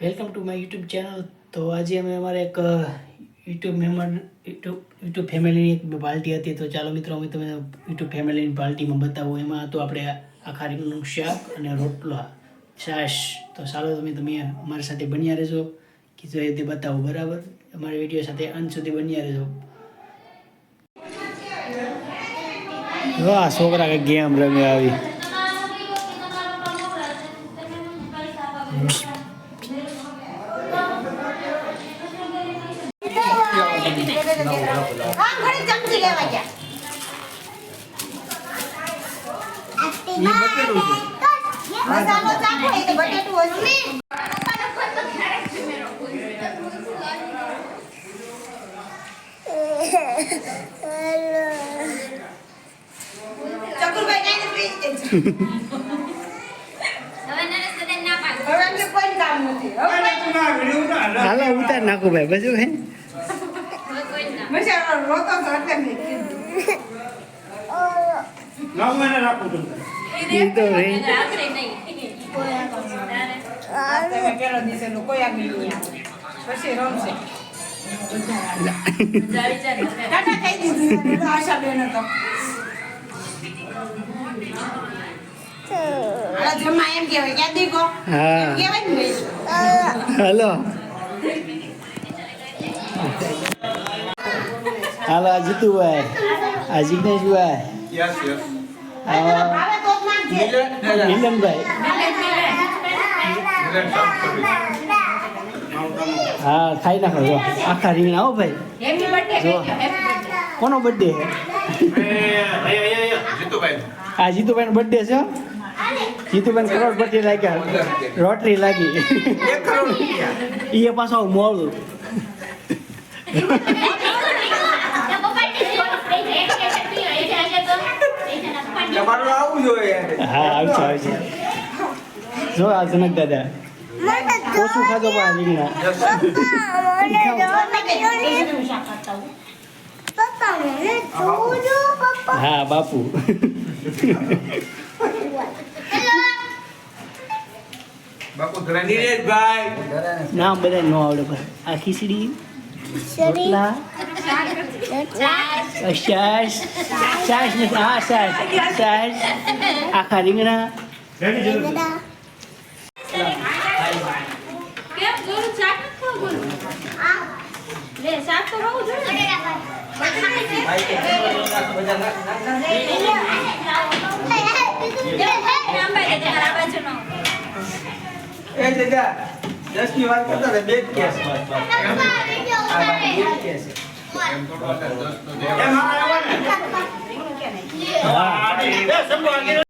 Welcome to my YouTube channel તો આજે અમે અમારે એક યુટ્યુબ મહેમાન યુટ્યુબ યુટ્યુબ ફેમિલીની એક પાર્ટી હતી. તો ચાલો મિત્રો, અમે તમે યુટ્યુબ ફેમિલીની પાર્ટીમાં બતાવો. એમાં હતું આપણે આખા રીંગણનું શાક અને રોટલા, છાશ. તો ચાલો તમે તમે અમારી સાથે બન્યા રહેજો. કે જો એ રીતે બતાવો, બરાબર? અમારી વીડિયો સાથે અંત સુધી બન્યા રહેજો. વાહ, છોકરા કે ગેમ રમે આવી. ઘણી ચમચી લેવા ગયા મસાલો ચાખો એ બટેટું હવે હાલો ઉતાર નાખો ભાઈ. બધું હે મસાલો રોતો તો એટલે મેં કીધું. એ તો. હે તમે પેલો દિવસે નું કોઈ આગળ નહીં આવે. પછી રમશે. ટાટા કહી દીધું. આશા બેન હતો. આ હાલો. હાલો આ જીતુભાઈ આ જિગ્નેશભાઈ. મિલનભાઈ. હા ખાઈ નાખો જો. આખા રીંગણા હો ભાઈ. જો. કોનો બર્થડે છે? જીતુભાઈ. આ જીતુભાઈનો બર્થડે છે હો. જીતુભાઈ કરોડપતિ લાગ્યા. રોટરી લાગી. એ પાછો મોડું તમારું આવું જોઈએ હા આવશે આવશે જો આ જનક દાદા. ઓછું ખાજો પણ આ રીંગણા. હા બાપુ. નામ બધા નો આવડે પણ આ ખીચડી રોટલા છાશ છાશ નથી હા છાશ છાશ આખા રીંગણા એ જગા દસની વાત કરતા બે કેસ જ કેસ એમ વધારે દસ તો